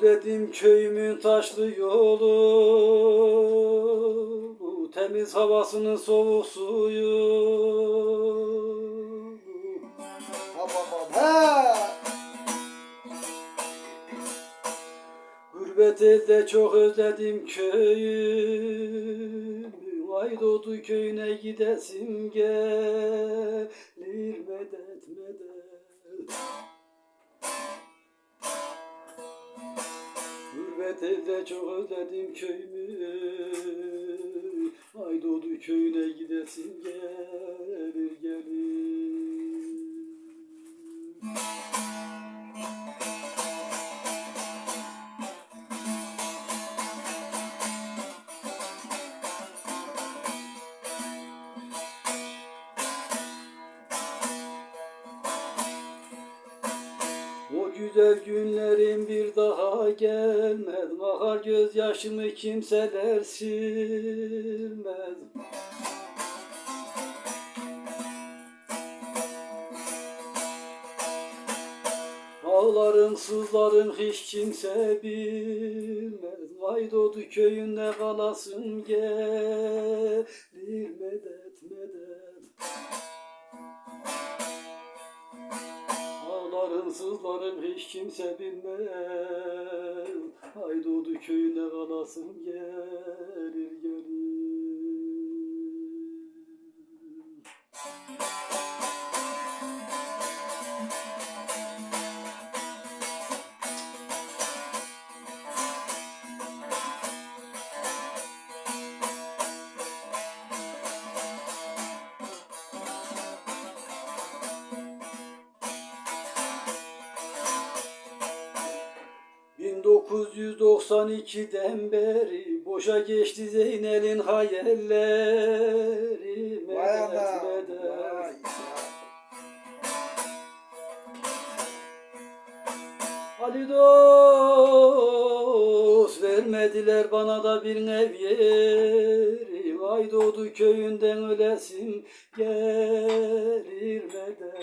Özledim köyümün taşlı yolu. Temiz havasının soğuk suyu. Ha babam ha. Gurbet elde çok özledim köyümü Aydoğdu köyüne gidesim gelir medet medet Gurbet elde çok özledim köyümü. Aydoğdu köyüne gidesim gelir güzel günlerim bir daha gelmez. Bakar gözyaşımı kimseler silmez. Ağlarım sızlarım hiç kimse bilmez. Vaydodu köyünde kalasım gelir medet medet Ağlarım sızlarım hiç kimse bilmez. Haydodu köyüne kalasım gelir gelir ...1992'den beri... ...boşa geçti Zeynel'in hayalleri... Vay ...medet ana. medet. Vay. Ali dost vermediler bana da bir nev yeri Vay doğdu köyünden ölesim gelir medet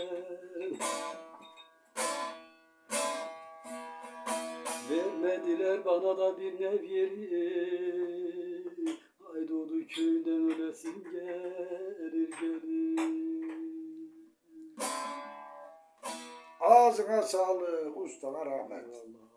Vermediler bana da bir nev yeri Ay doğdu köyünden ölesim gelir gelir Ağzına sağlık ustalar rahmet. Eyvallah.